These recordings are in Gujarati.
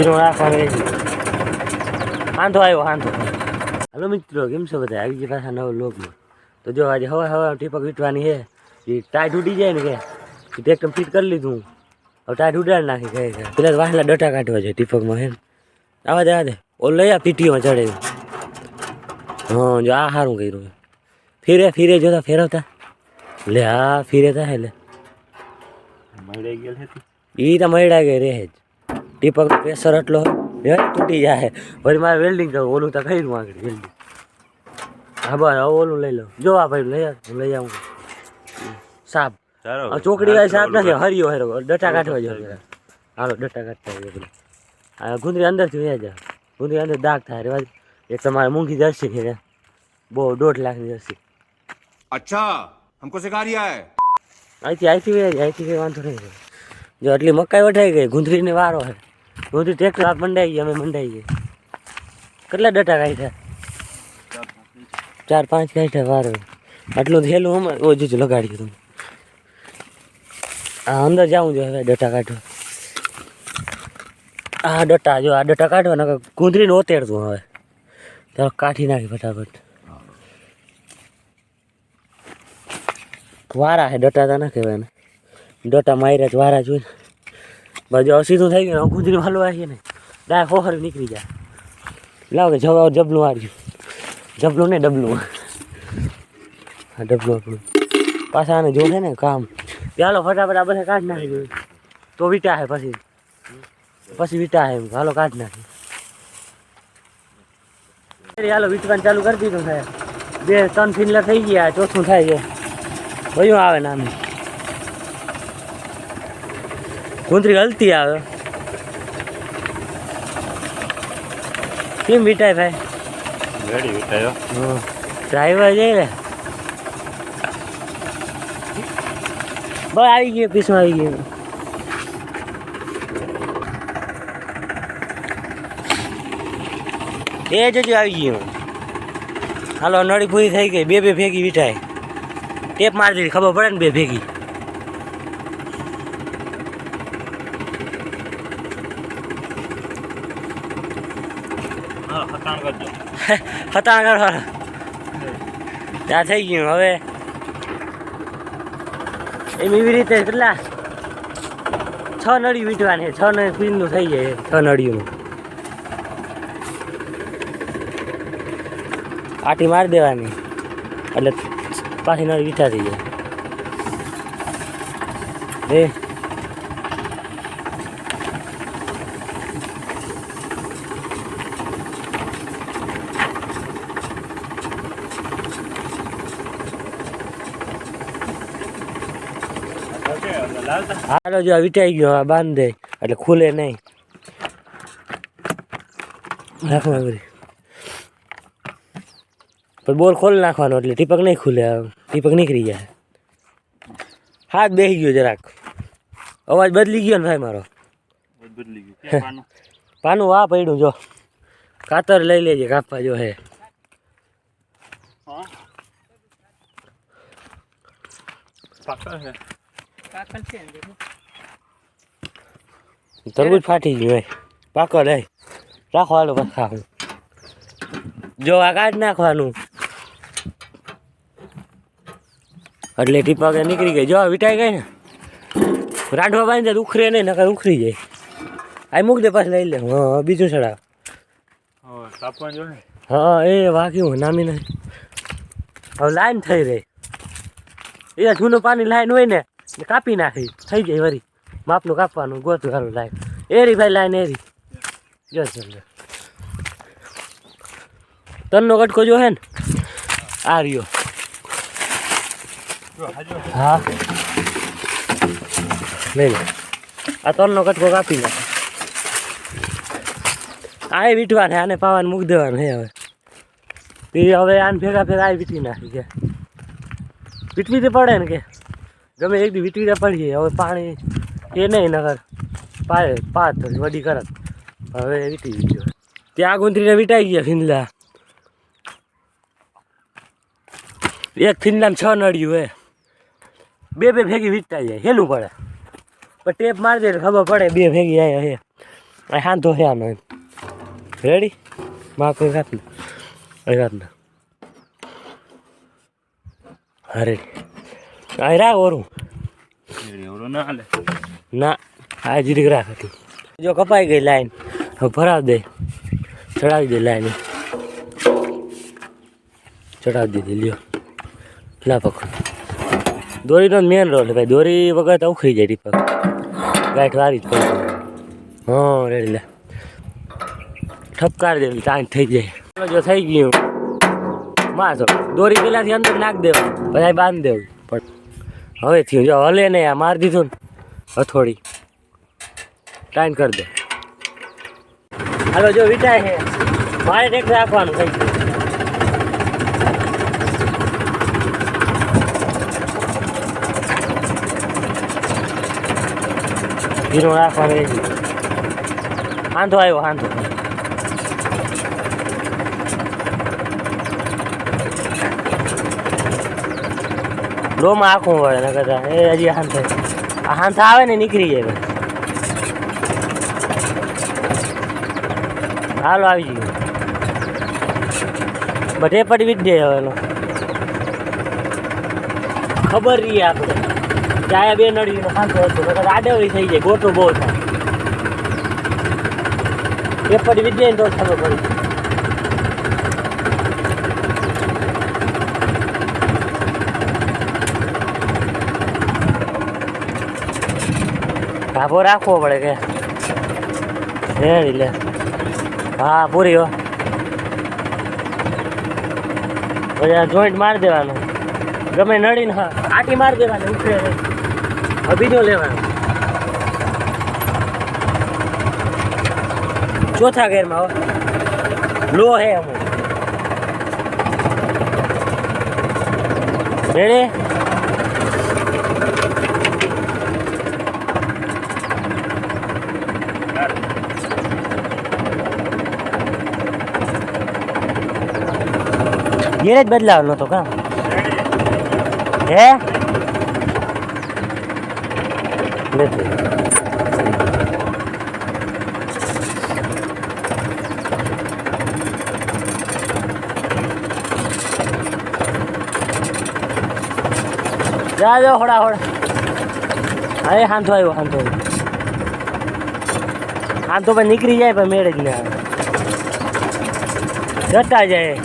ધીરો રાખવાનો રહેશે વાંધો આવ્યો વાંધો હલો મિત્રો કેમ છો બધા? આવી ગયા પાછા નવો લોકમાં તો જો આજે હવા હવા ટીપક વીટવાની છે. એ ટાય તૂટી જાય ને કે એ ટ્રેક્ટર ફિટ કરી લીધું હવે ટાય ઉડાડી નાખી કહે છે પેલા વાહલા ડટા કાઢવા છે ટીપકમાં હે આવા દે આવા દે. ઓ લઈ આ પીટીઓમાં ચડે. હા જો આ સારું કર્યું ફીરે ફીરે જોતા ફેરવતા. લે હા ફીરે થાય એટલે મળી ગયેલ હતી ઈ તો મળ્યા ગઈ રહે જ. ટીપકનો પ્રેશર એટલો તૂટી જાય પછી મારે વેલ્ડિંગ કરવું ઓલું તો કર્યું આગળ વેલ્ડિંગ હા બસ હવે ઓલું લઈ લો જો આ ભાઈ લઈ આવું લઈ આવું. સાપ. ચોકડી વાળી સાપ નથી હરિયો હેરો ડટા કાઢવા જાય હાલો ડટા કાઢતા હોય હા ગુંદરી અંદરથી વયા જા. ગુંદરી અંદર દાગ થાય રેવા એક તમારે મૂંગી જર્સી છે બહુ દોઢ લાખની જર્સી. અચ્છા હમકો સિખા રહ્યા હે? અહીંથી અહીંથી અહીંથી કંઈ વાંધો નહીં. જો આટલી મકાઈ વઢાઈ ગઈ ગુંદરીને વારો હે. ગુંદરી ટ્રેક્ટર આપ મંડાઈ ગયા, અમે મંડાઈ ગયા. કેટલા ડટા કાઢ્યા? ચાર પાંચ કાઢ્યા વારો. આટલું થયેલું અમારે ઓછું જ લગાડ્યું તમે. આ અંદર જાઉં જો હવે ડટા કાઢવા. આ ડટા, જો આ ડટા કાઢવા ને ગુંદરીને ઓતેડતું હવે. ચાલો, કાઢી નાખી ફટાફટ. વારા હે ડટા તા ના કહેવાય ને. ડટા માર્યા જ વારા જોઈ બાજુ સીધું થઈ ગયું કુંદરી વાલું આવીએ ને. ડાય હોહર નીકળી જાય. લાવ કે જવા જબલું આવ્યું જબલું ને ડબલું. હા ડબલું આપણું. પાછા આને જો છે ને કામ. ચાલો ફટાફટ આ બધા કાઢ નાખી. ગયું તો વીટા હે પછી. પછી વીટા હે હાલો કાઢ નાખી. હાલો, વીટવાનું ચાલુ કરી દીધું સાહેબ બે ત્રણ ફિનલર થઈ ગયા, ચોથું થાય છે. ભયું આવે નામ કુંતરી હલતી આવે. કેમ વિટાય ભાઈ? રેડી વિટાયો ડ્રાઈવર જઈ લે. બસ આવી ગયો પીસમાં આવી ગયો. એ જજો આવી ગયું. હાલો નળી પૂરી થઈ ગઈ. બે બે ભેગી મીઠાઈ. ટેપ મારી દીધી ખબર પડે ને બે ભેગી. હતાણ કરજો હતા કરવા ત્યાં થઈ ગયું. હવે એમ એવી રીતે કેટલા? છ નળી વીટવાની. છ નળી ફીલનું થઈ જાય. છ નળીઓનું આટી મારી દેવાની. એટલે પાછી નળી વીઠા થઈ જાય. એ. હાલો જો વિટાઈ ગયો આ બાંધ દે એટલે ખુલે નહીં. બધી પણ બોલ ખોલ નાખવાનો એટલે ટીપક નહીં ખુલે. ટીપક નીકળી જાય. હાથ બેસી ગયો જરાક. અવાજ બદલી ગયો ને ભાઈ મારો. બદલી ગયું. પાનું? પાનું આ પડ્યું જો. કાતર લઈ લેજે કાપવા જો હે. હા. તરબૂચ ફાટી ગયું હે પાકો રે રાખવાનું હાલો બસ જો આ કાઢ નાખવાનું. એટલે ટીપા કે નીકળી ગઈ. જો વિટાઈ ગઈ ને. રાંધવા બાંધે તો ઉખરે નહીં નકર ઉખરી જાય. આ મૂક દે પાછું લઈ લે. હા બીજું સડા હા કાપવા જો ને હા એ વાગ્યું નામી નહીં હવે લાઈન થઈ રહી. એ જૂનું પાણી લાઈન હોય ને કાપી નાખી. થઈ ગઈ વરી. માપનું કાપવાનું, ગોતું સારું લાઈન એરી ભાઈ લાઈન એરી. જો સમજો તનનો કટકો જો હે ને? આ રહ્યો. હા. લઈ લે. આ તનનો કટકો કાપી નાખે. આ વીટવાને, આને પાવાને મૂકી દેવાનું હે હવે. તે હવે આને ભેગા ભેગા આ વીટી નાખી, કે. વીટવી તો પડે ને કે. ગમે એક દી વીટવી તો પડીએ હવે પાણી એ નહીં નગર પાય, પાત વડી કરત. હવે વીટી ગયો ત્યાં ગુંદરીને વીટાઈ ગયા ફિંદલા એક ફિંદલામાં છ નડ્યું હે. બે બે ભેગી વીટતા જાય, હેલું પડે. પણ ટેપ મારી દે ખબર પડે બે ભેગી આયા હે. અહીં હાંધો હે આનો રેડી માં કોઈ વાત નહીં વાત ના. હા રેડી રાખ ઓરું. ના ના આ જીરીક રાખ હતી. જો કપાઈ ગઈ લાઈન. ભરાવ દે. ચડાવી દે લાઈન. ચડાવી દીધી લ્યો. લા પકડ. દોરીનો મેન રોલ ભાઈ. દોરી વગર તો ઉખડી જાય ટીપક. ગાંઠ વારી જ પડે હા રેડી લે. ઠપકાર દેવી તાણ થઈ જાય. જો થઈ ગયું. માસો દોરી પેલાથી અંદર નાખ દેવા પછી બાંધી દેવું. પણ હવે થયું. જો હલે ને આ મારી દીધું ને, હથોડી. ટાઈમ કરી દે. હાલો, જો વિચાર છે મારે ટેક્સ રાખવાનું થઈ ગયું. ધીરું રાખવાનું વાંધો આવ્યો વાંધો લોમાં આખું વળે, નકર કરતા એ હજી હાંથ આ હાંથ આવે ને નીકળી જાય. હાલો આવી ગયું બધે પડવી જ દે હવે એનો ખબર રહી આપણે. ચાયા બે નડી હાંથો હતો આડેવડી થઈ જાય, ગોટો બહુ થાય. એ દે ને તો ખબર પડી. ધાબો રાખવો પડે કે? રેડી લે. હા, પૂરી હો. પછી આ જોઈન્ટ મારી દેવાનું. ગમે નડીને હા, આટી મારી દેવાની ઉખડે હવે બીજો લેવાનો. ચોથા ગેરમાં હો. લો હે અમુક. રેડી ગેરેજ બદલાવાનો તો કામ હે? નથી. જા હા હાંધો આવ્યો હાંધો આવ્યો. હાંધો નીકળી જાય પણ મેળે જ ના જતા જાય.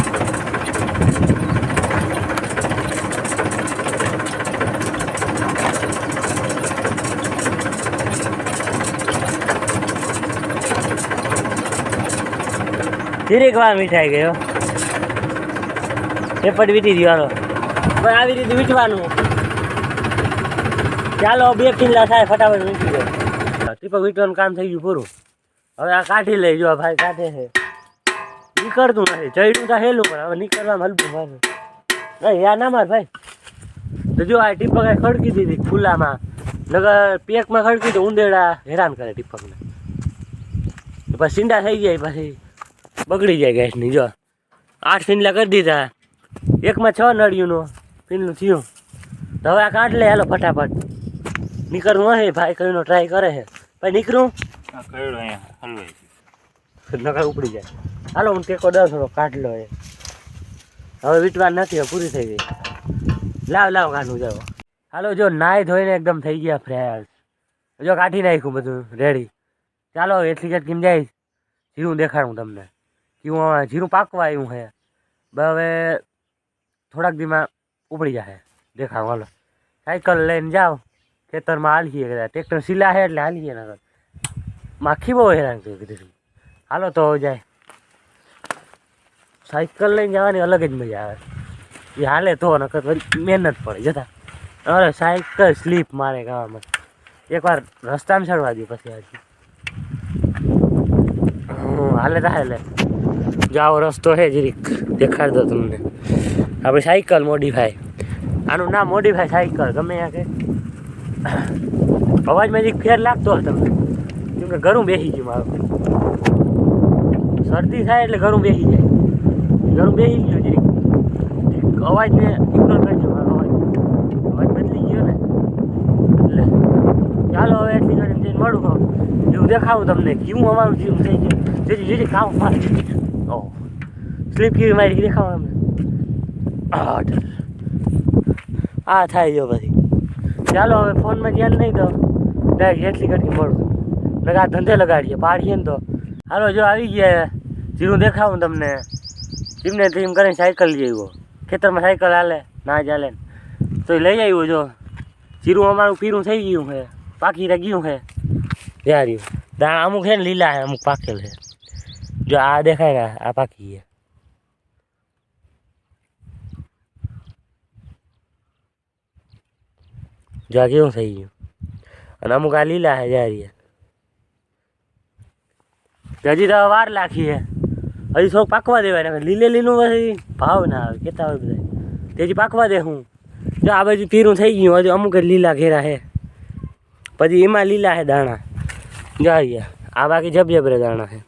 ધીરેક વાર મીઠાઈ ગયો. પણ વીટી દીવાનો પણ આવી રીતે વીટવાનું. ચાલો, બે કિલ્લા થાય, ફટાફટ વીટી ગયો ટીપક વીટવાનું કામ થઈ ગયું પૂરું. હવે આ કાઢી લઈ જો ભાઈ કાઢે છે. નીકળતું નથી. ચડ્યું તો હેલું, પણ હવે નીકળવામાં હલતું ભાઈ નહીં. યા ના માર ભાઈ. તો જો, આ ટીપક ખડકી દીધી ખુલ્લામાં. નગર પેકમાં ખડકી તો ઉંદેડા હેરાન કરે ટીપકને પછી સીંડા થઈ જાય પછી. બગડી જાય ગેસની જો. આઠ ફીનલા કરી દીધા. એકમાં છ નળિયુંનું ફીનલું થયું. હવે આ કાઢ લે હાલો ફટાફટ. નીકળવું હે ભાઈ કયું ટ્રાય કરે છે ભાઈ નીકળું? નકર ઉપડી જાય. હાલો હું ટેકો દસ થોડો કાઢ લો એ. હવે વીટવા નથી પૂરી થઈ ગઈ. લાવ લાવ કાઢું જાવ હાલો જો નાહી ધોઈને એકદમ થઈ ગયા ફ્રેશ જો કાઢી નાખ્યું બધું રેડી ચાલો એટલી જ કેમ જાય. જીરું દેખાડું તમને. હવે જીરું પાકવા આવ્યું છે હવે થોડાક દીમાં ઉપડી જશે દેખાવ, હાલો. સાયકલ લઈને જાઓ ખેતરમાં હાલીએ કદાચ. ટ્રેક્ટર સિલા છે એટલે હાલીએ નગર માખી બહુ હેરાન કરી કીધું હાલો તો જાય. સાયકલ લઈને જવાની અલગ જ મજા આવે. એ હાલે તો નકર મહેનત પડે. જતા. અરે સાયકલ સ્લીપ મારે ગાવામાં એકવાર રસ્તામાં ચડવા દઉં પછી હજી હાલે તો હાલે. જાઓ, રસ્તો છે જરીક દેખાડ દો તમને. આપણે સાયકલ મોડીફાય આનું નામ મોડીફાય સાયકલ. ગમે ત્યાં કે અવાજમાં જરીક ફેર લાગતો હોય તમને. કેમ કે ઘરું બેસી ગયું મારું. શરદી થાય એટલે ઘરું બેસી જાય. ઘરું બેસી ગયું જરીક અવાજને ઇગ્નોર કરજો મારો અવાજ. અવાજ બદલી ગયો ને. એટલે ચાલો હવે એટલી ઘડી જઈને મળું. એવું દેખાવું તમને. કેવું અમારું જીવ થઈ ગયું. જેથી જેથી કામ મારી. સ્લીપ ગીર મારી દેખાવ તમને આ. થાય જો પછી. ચાલો હવે ફોનમાં ધ્યાન નહીં તો ડાયરેક્ટ જેટલી ઘડી મળું. લગા ધંધે લગાડીએ પાડીએ ને તો. હાલો જો આવી ગયા. જીરું દેખાવું તમને. જીમને ધીમ કરીને સાયકલ લઈ આવ્યો. ખેતરમાં સાયકલ હાલે ના ચાલે. તો એ લઈ આવ્યો જો. જીરું અમારું પીરું થઈ ગયું છે. પાકી રહી ગયું છે. યાર દાણા અમુક છે ને લીલા છે અમુક પાકેલ છે. જો આ દેખાય ને આ પાકી છે જો આ કેવું થઈ ગયું. અને અમુક આ લીલા હે જારી હજી તો વાર લાખી હે હજી થોડુંક પાકવા દેવાય લીલે લીલું પછી ભાવ ના આવે, કેતા હોય બધા તેથી પાકવા દે હું. જો આ બાજુ પીરું થઈ ગયું, હજુ અમુક લીલા ઘેરા હે પછી એમાં લીલા હે દાણા. જો આ બાકી જબજબરે દાણા હે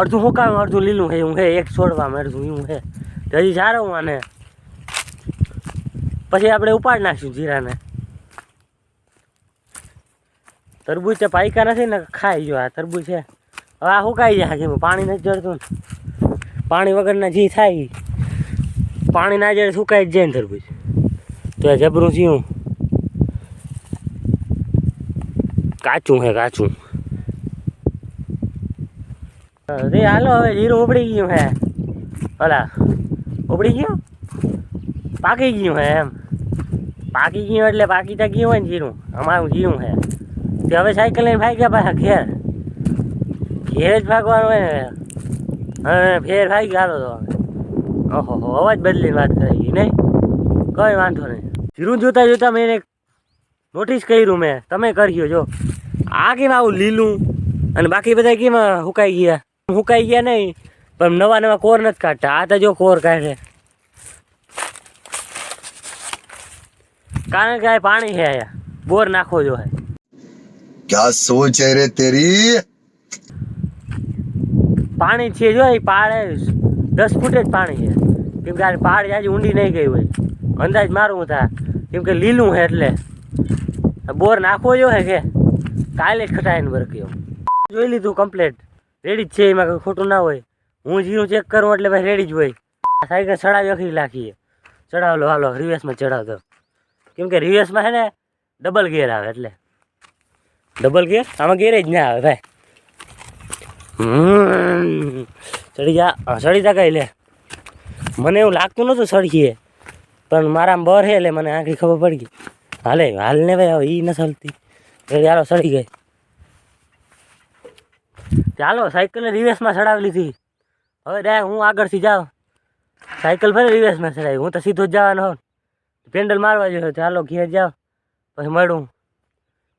અડધું હુકાયું, અડધું લીલું હે હું હે એક છોડવામાં અડધું એવું હે હજી સારું આને. પછી આપણે ઉપાડ નાખશું જીરાને. તરબૂચ તો પાયકા નથી ને ખાઈ ગયો આ તરબૂચ છે. હવે આ સુકાઈ જાય કેમ પાણી નથી જડતું પાણી વગરના જી થાય પાણી ના જડે સુકાઈ જ જાય ને તરબૂજ તો આ જબરું જીવું કાચું હે કાચું. રે હાલો, હવે જીરું ઉપડી ગયું હે. ઓલા ઉપડી ગયું? પાકી ગયું હે એમ. પાકી ગયું એટલે પાકી તો ગયું હોય ને જીરું. અમારું જીરું હે તે હવે સાયકલ લઈને ભાગ્યા પાછા ઘેર. ઘેર જ ભાગવાનું હોય ને. હવે ફેર ભાઈ હાલો તો ઓહો અવાજ બદલીને વાત કરી નહીં? કોઈ વાંધો નહીં. જીરું જોતા જોતા મેં નોટિસ કર્યું મેં. તમે કર્યો, જો. આ કેમ આવું લીલું? અને બાકી બધા કેમ હુકાઈ ગયા? હુકાઈ ગયા નહીં. પણ નવા નવા કોર નથી કાઢતા. આ તો જો કોર કાઢે. કારણ કે આ પાણી છે અહીંયા. બોર નાખવો જો હે ક્યાં સોચ હે રે તેરી? પાણી છે જો એ પાળે દસ ફૂટ જ પાણી છે. કેમ કે આ પાડ આજે ઊંડી નહીં ગઈ હોય. અંદાજ મારું હતા કેમ કે લીલું છે એટલે. બોર નાખવો જો હે કે? કાલે જ ખટાઈને બરક્યો જોઈ લીધું કમ્પ્લેટ રેડી જ છે એમાં કંઈ ખોટું ના હોય. હું જીરું ચેક કરું એટલે ભાઈ રેડી જ હોય. સાયકલ ચડાવી આખી લાખીએ ચડાવલો હાલો રિવેસમાં ચડાવતો. કેમ કે રિવેસમાં છે ને ડબલ ગેર આવે એટલે. ડબલ ગેર આમાં ગેર જ ના આવે ભાઈ. ચડી જા. ચડી જા કઈ લે. મને એવું લાગતું નહોતું સળખીએ પણ મારામાં બર છે એટલે મને આખી ખબર પડી ગઈ. હાલે, હાલ ને ભાઈ, હવે એ ન એટલે ચાલો સડી ગઈ. ચાલો સાયકલને રિવેસમાં ચડાવી લીધી. હવે ડાય, હું આગળથી જાઉં. સાયકલ ફરી રિવેસમાં ચડાવી. હું તો સીધો જ જવાનો હોઉં. પેન્ડલ મારવા જોઈએ ચાલો ઘેર જાઓ. પછી મળું.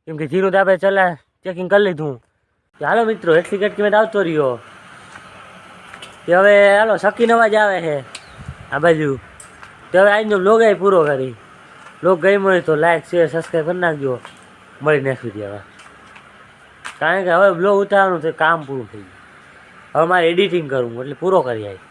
કેમ કે ધીરું તો ચલા ચેકિંગ કરી લીધું. ચાલો મિત્રો એટલી કટકી મેં આવતો રહ્યો. કે હવે હાલો શકી અવાજ આવે છે, આ બાજુ. તો હવે આજનો બ્લોગ પૂરો કરી. બ્લોગ ગઈ મળે તો લાઈક શેર સબસ્ક્રાઈબ કરી નાખજો. મળી નેક્સ્ટ હવે કારણ કે હવે બ્લોગ ઉતારવાનું છે, કામ પૂરું થઈ ગયું. હવે મારે એડિટિંગ કરવું, એટલે પૂરો કરી આવી